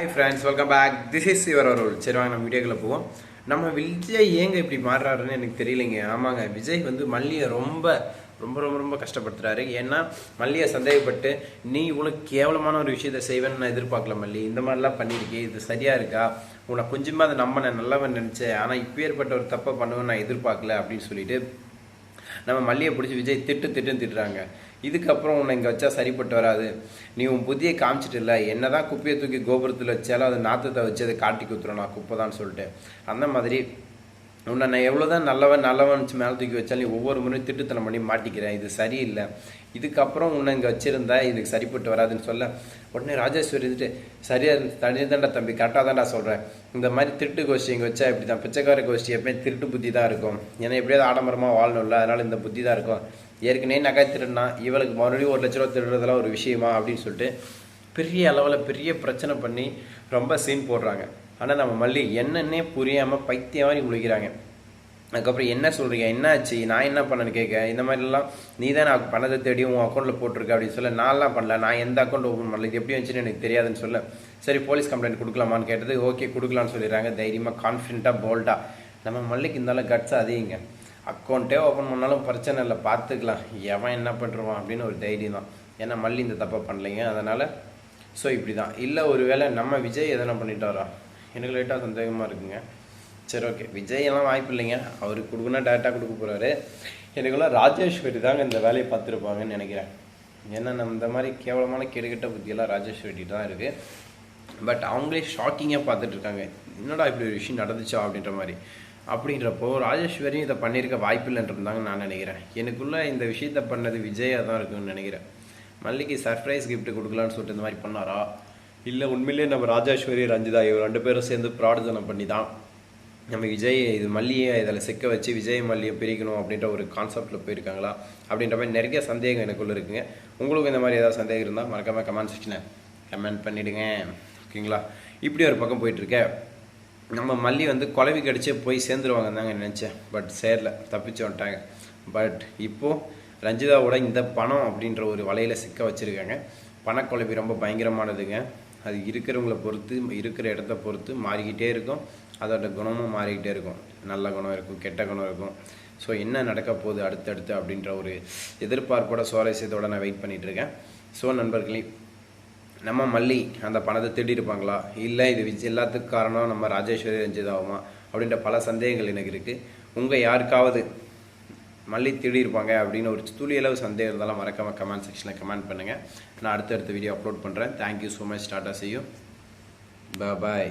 Hi friends welcome back this is your Arul சரி வாங்க நம்ம வீடியோக்குள்ளே போவோம். நம்ம விஜய் ஏங்க இப்படி மாறுறாருன்னு எனக்கு தெரியலைங்க. ஆமாங்க விஜய் வந்து மல்லியை ரொம்ப ரொம்ப ரொம்ப ரொம்ப கஷ்டப்படுத்துறாரு. ஏன்னா மல்லியை சந்தேகப்பட்டு நீ இவ்வளோ கேவலமான ஒரு விஷயத்தை செய்வேன்னு நான் எதிர்பார்க்கல மல்லி. இந்த மாதிரிலாம் பண்ணியிருக்கே இது சரியா இருக்கா? உன்னை கொஞ்சமாக அதை நம்ம நான் நல்லவன் நினச்சேன். ஆனால் இப்போ ஏற்பட்ட ஒரு தப்பை பண்ணுவேன்னு நான் எதிர்பார்க்கல அப்படின்னு சொல்லிட்டு நம்ம மல்லியை பிடிச்சி விஜய் திட்டு திட்டுன்னு திட்டுறாங்க. இதுக்கப்புறம் உன்னை இங்கே வச்சா சரிப்பட்டு வராது. நீ உன் புத்தியை காமிச்சிட்டு இல்லை. என்ன தான் குப்பையை தூக்கி கோபுரத்தில் வச்சாலும் அது நாத்தத்தை வச்சு அதை காட்டி குத்துறோம் நான் குப்பை தான் சொல்லிட்டு. அந்த மாதிரி உன்னை நான் எவ்வளோதான் நல்லவன் நல்லவன் மேலே தூக்கி வச்சாலும் நீ ஒவ்வொரு முறையும் திட்டுத்தனம் பண்ணி மாட்டிக்கிறேன். இது சரியில்லை. இதுக்கப்புறம் உன்னை இங்கே வச்சுருந்தா இதுக்கு சரிப்பட்டு வராதுன்னு சொல்ல உடனே ராஜேஸ்வரி இருந்துட்டு சரியாக தனியாக தான்டா தம்பி கரெக்டாக தான்டா சொல்கிறேன் இந்த மாதிரி திருட்டு கோஷ்டி இங்கே வச்சா இப்படி தான் பிச்சைக்கார கோஷ்டி எப்பயும் திருட்டு புத்தி தான் இருக்கும். ஏன்னா எப்படியாவது ஆடம்பரமாக வாழணும்ல அதனால் இந்த புத்தி தான் இருக்கும். ஏற்கனவே நகை திருடினா இவளுக்கு மறுபடியும் ஒரு லட்ச ரூபா திருடுறதெல்லாம் ஒரு விஷயமா? அப்படின்னு சொல்லிட்டு பெரிய அளவில் பெரிய பிரச்சனை பண்ணி ரொம்ப சீன் போடுறாங்க. ஆனால் நம்ம மல்லி என்னன்னே புரியாமல் பைத்தியம் மாதிரி முழிக்கிறாங்க அதுக்கப்புறம் என்ன சொல்கிறீங்க என்ன ஆச்சு? நான் என்ன பண்ணேன்னு கேட்க இந்த மாதிரிலாம் நீ தான் நான் பணத்தை தேடி உன் அக்கௌண்ட்டில் போட்டிருக்க அப்படின்னு சொல்ல நான்லாம் பண்ணல. நான் எந்த அக்கௌண்ட் ஓப்பன் பண்ணல. இது எப்படி வந்துச்சுன்னு எனக்கு தெரியாதுன்னு சொல்ல. சரி போலீஸ் கம்ப்ளைண்ட் கொடுக்கலாமான்னு கேட்டது ஓகே கொடுக்கலான்னு சொல்லிடுறாங்க. தைரியமாக கான்ஃபிடென்ட்டாக போல்டாக நம்ம மல்லிக்கு இருந்தாலும் கட்ஸ் அதிகங்க. அக்கௌண்ட்டே ஓப்பன் பண்ணாலும் பிரச்சனை இல்லை. பார்த்துக்கலாம் எவன் என்ன பண்ணுறான் அப்படின்னு ஒரு தைரியம் தான். ஏன்னா மல்லி இந்த தப்பை பண்ணலைங்க. அதனால் ஸோ இப்படி தான் இல்லை ஒரு வேளை நம்ம விஜய் எதனா பண்ணிட்டாரா? எனக்கு லைட்டாக சந்தேகமாக இருக்குங்க. சரி ஓகே விஜய் எல்லாம் வாய்ப்பு இல்லைங்க. அவருக்கு கொடுக்கணும் டேரெக்டாக கொடுக்க போகிறாரு எனக்குலாம் ராஜேஸ்வரி தாங்க இந்த வேலையை பார்த்துருப்பாங்கன்னு நினைக்கிறேன். ஏன்னா நம்ம இந்த மாதிரி கேவலமான கெடுகிட்ட புத்தியெல்லாம் ராஜேஸ்வரி தான் இருக்குது பட் அவங்களே ஷாக்கிங்காக பார்த்துட்ருக்காங்க என்னடா இப்படி ஒரு விஷயம் நடந்துச்சா அப்படின்ற மாதிரி. அப்படின்றப்போ ராஜேஸ்வரியும் இதை பண்ணியிருக்க வாய்ப்பு இல்லைன்றதாங்க நான் நினைக்கிறேன். எனக்குள்ளே இந்த விஷயத்த பண்ணது விஜயாக தான் இருக்குன்னு நினைக்கிறேன். மல்லிக்கு சர்ப்ரைஸ் கிஃப்ட் கொடுக்கலான்னு சொல்லிட்டு இந்த மாதிரி பண்ணாரா? இல்லை உண்மையிலே நம்ம ராஜேஸ்வரி ரஞ்சிதா இவர் ரெண்டு பேரும் சேர்ந்து பிரார்த்தனை பண்ணி தான் நம்ம விஜய் இது மல்லியை இதில் சிக்க வச்சு விஜய் மல்லியை பிரிக்கணும் அப்படின்ற ஒரு கான்செப்டில் போயிருக்காங்களா? அப்படின்ற மாதிரி நிறைய சந்தேகம் எனக்குள்ளே இருக்குங்க. உங்களுக்கு இந்த மாதிரி ஏதாவது சந்தேகம் இருந்தால் மறக்காமல் கமெண்ட் செக்ஷனில் கமெண்ட் பண்ணிவிடுங்க ஓகேங்களா இப்படி ஒரு பக்கம் போயிட்டுருக்கேன் நம்ம மல்லி வந்து குழவி கடிச்சே போய் சேர்ந்துருவாங்க தாங்க நினச்சேன். பட் சேரல தப்பிச்சு வந்துட்டாங்க. பட் இப்போது ரஞ்சிதாவோட இந்த பணம் அப்படின்ற ஒரு வலையில் சிக்க வச்சுருக்காங்க. பணக்குழவி ரொம்ப பயங்கரமானதுங்க. அது இருக்கிறவங்கள பொறுத்து இருக்கிற இடத்த பொறுத்து மாறிக்கிட்டே இருக்கும். அதோட குணமும் மாறிக்கிட்டே இருக்கும். நல்ல குணம் இருக்கும் கெட்ட குணம் இருக்கும். ஸோ என்ன நடக்க போகுது அடுத்தடுத்து அப்படின்ற ஒரு எதிர்பார்ப்போட சுவாரஸ்யத்தோட நான் வெயிட் பண்ணிகிட்ருக்கேன் இருக்கேன். ஸோ நண்பர்களே நம்ம மல்லி அந்த பணத்தை திருடிருப்பாங்களா இல்லை இது விஜய் எல்லாத்துக்கும் காரணம் நம்ம ராஜேஸ்வரி ரஞ்சிதாவுமா? அப்படின்ற பல சந்தேகங்கள் எனக்கு இருக்குது உங்கள் யாருக்காவது மல்லி திருடிருப்பாங்க அப்படின்னு ஒரு துளியளவு சந்தேகம் இருந்தாலும் மறக்காம கமெண்ட் செக்ஷனில் கமெண்ட் பண்ணுங்கள் நான் அடுத்தடுத்த வீடியோ அப்லோட் பண்ணுறேன் thank you so much tata செய்யும் பாய்